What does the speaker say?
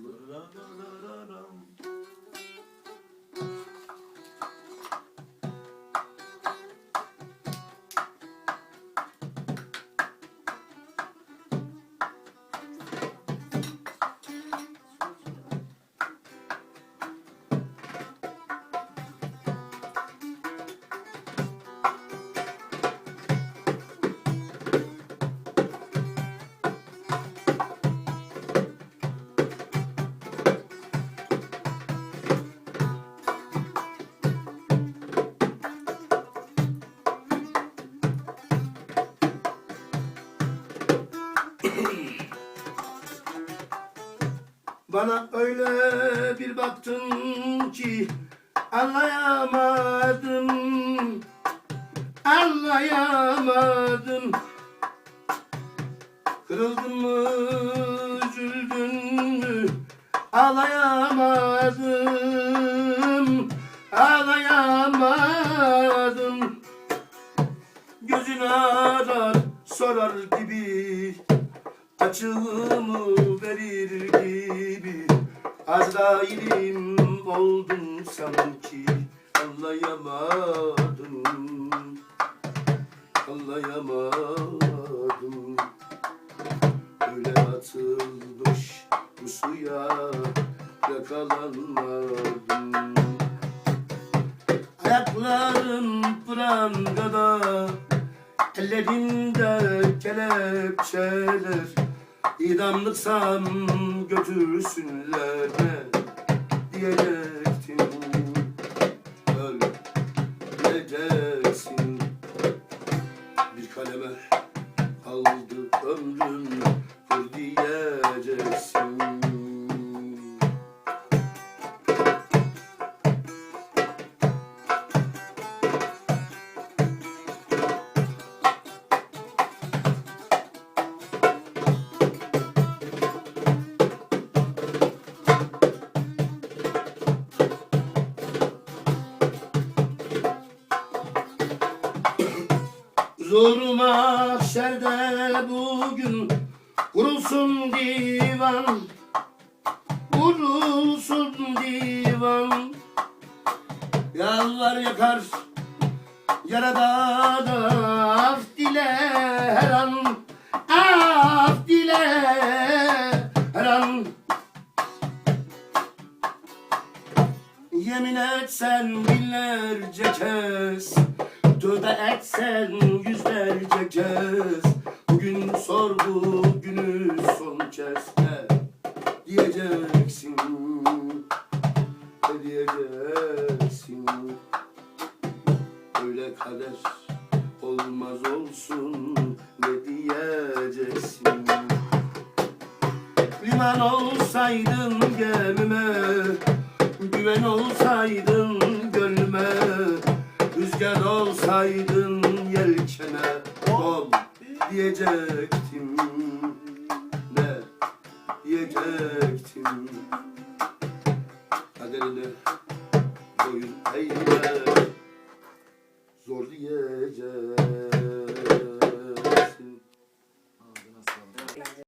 La la la la. Bana öyle bir baktın ki anlayamadım. Anlayamadım. Kırıldın mı, üzüldün mü? Ağlayamadım Ağlayamadım. Gözün arar sorar gibi Açığımı verir gibi Azrail'im oldum sanki. Anlayamadım. Anlayamadım. Öyle atılmış bu suya Yakalanmadım. Ayaklarım prangada Ellerimde kelepçeler İdamlıksam götürsünler ne diyecektim. Öl diyeceksin Bir kaleme kaldı ömrüm Zor mahşerde bugün Kurulsun divan. Kurulsun divan. Yalvar yakar Yaradana af dile her an. Af dile her an. Yemin etsen binlerce kez Tövbe etsen yüzlerce kez. Bugün sorgu günü son kez diyeceksin. Ne diyeceksin? Öyle kader olmaz olsun Ne diyeceksin? Liman olsaydın gemime Güven olsaydın Dalsaydın yelkene dal diyecektim Ne diyecektim. Kaderine boyun eğme